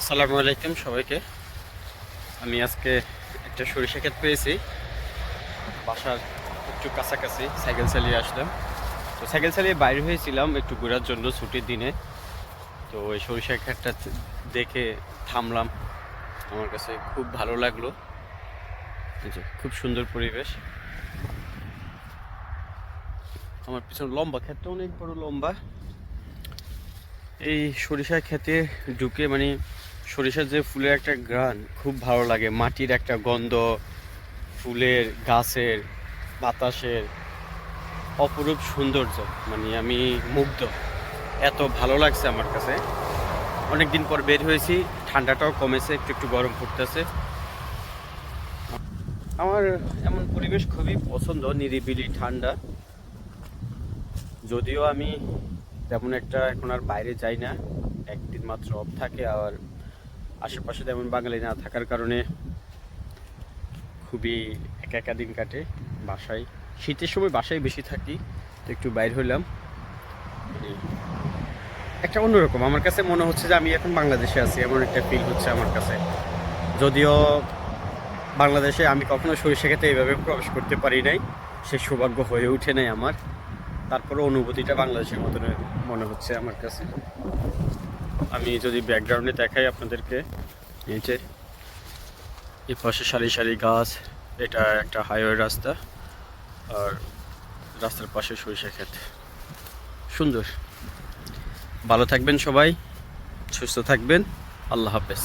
আসসালামু আলাইকুম সবাইকে। আমি আজকে একটা সরিষা ক্ষেত পেয়েছি। বাসার একটু কাছাকাছি সাইকেল চালিয়ে আসলাম। তো সাইকেল চালিয়ে বাইরে হয়েছিলাম একটু ঘোরার জন্য ছুটির দিনে। তো ওই সরিষা ক্ষেতটা দেখে থামলাম। আমার কাছে খুব ভালো লাগল। খুব সুন্দর পরিবেশ। আমার পিছনে লম্বা ক্ষেতটা অনেক বড় লম্বা। এই সরিষা খেতে ঢুকে মানে সরিষার যে ফুলের একটা গ্রান খুব ভালো লাগে। মাটির একটা গন্ধ, ফুলের, গাছের, বাতাসের অপরূপ সৌন্দর্য। মানে আমি মুগ্ধ। এত ভালো লাগছে আমার কাছে। অনেক দিন পর বের হয়েছি, ঠান্ডাটাও কমেছে, একটু একটু গরম পড়তেছে। আমার এমন পরিবেশ খুবই পছন্দ, নিরিবিলি, ঠান্ডা। যদিও আমি তেমন একটা এখন আর বাইরে যাই না। একদিন মাত্র অফ থাকে আর আশেপাশে তেমন বাঙালি না থাকার কারণে খুবই একা একা দিন কাটে বাসায়। শীতের সময় বাসায় বেশি থাকি, তো একটু বাইর হইলাম। একটা অন্যরকম। আমার কাছে মনে হচ্ছে যে আমি এখন বাংলাদেশে আছি, এমন একটা ফিল হচ্ছে আমার কাছে। যদিও বাংলাদেশে আমি কখনো সরিষা খেতে এইভাবে প্রবেশ করতে পারি নাই, সে সৌভাগ্য হয়ে ওঠে নাই আমার। তারপরে অনুভূতিটা বাংলাদেশের মতন মনে হচ্ছে আমার কাছে। আমি যদি ব্যাকগ্রাউন্ডে দেখাই আপনাদেরকে নিচে এই পাশে সারি সারি গাছ, এটা একটা হাইওয়ে রাস্তা, আর রাস্তার পাশে সরিষা ক্ষেত। সুন্দর। ভালো থাকবেন সবাই, সুস্থ থাকবেন, আল্লাহ হাফেজ।